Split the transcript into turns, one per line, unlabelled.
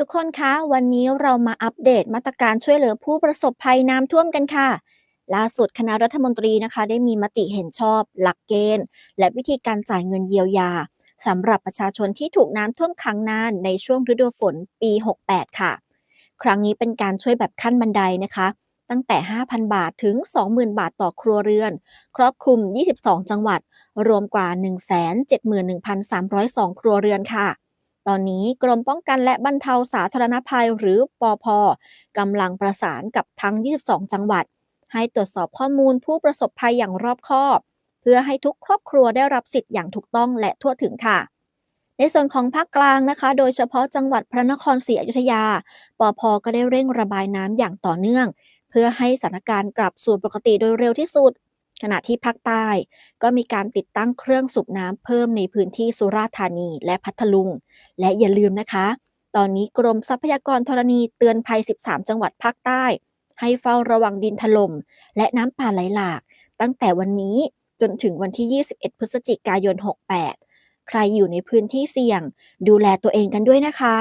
ทุกคนคะวันนี้เรามาอัปเดตมาตรการช่วยเหลือผู้ประสบภัยน้ำท่วมกันค่ะ ล่าสุดคณะรัฐมนตรีนะคะ ได้มีมติเห็นชอบ หลักเกณฑ์ และวิธีการจ่ายเงินเยียวยาสำหรับประชาชนที่ถูกน้ำท่วมขังนานในช่วงฤดูฝนปี 68 ค่ะ ครั้งนี้เป็นการช่วยแบบขั้นบันไดนะคะ ตั้งแต่ 5,000 บาทถึง 20,000 บาทต่อครัวเรือน ครอบคลุม 22 จังหวัด รวมกว่า 171,302 ครัวเรือนค่ะ ตอนนี้กรมป้องกันและบรรเทาสาธารณภัยหรือปอพกำลังประสานกับทั้ง 22 จังหวัด ให้ตรวจสอบข้อมูลผู้ประสบภัยอย่างรอบคอบ เพื่อให้ทุกครอบครัวได้รับสิทธิ์อย่างถูกต้องและทั่วถึงค่ะ ในส่วนของภาคกลางนะคะ โดยเฉพาะจังหวัดพระนครศรีอยุธยาปอพก็ได้เร่งระบายน้ำอย่างต่อเนื่อง เพื่อให้สถานการณ์กลับสู่ปกติโดยเร็วที่สุด ขณะที่ภาคใต้ ก็มีการติดตั้งเครื่องสูบน้ำเพิ่มในพื้นที่สุราษฎร์ธานีและพัทลุง และอย่าลืมนะคะ ตอนนี้กรมทรัพยากรธรณีเตือนภัย 13 จังหวัดภาคใต้ ให้เฝ้าระวังดินถล่มและน้ำป่าไหลหลาก ตั้งแต่วันนี้จนถึงวันที่ 21 พฤศจิกายน 68 ใครอยู่ในพื้นที่เสี่ยง ดูแลตัวเองกันด้วยนะคะ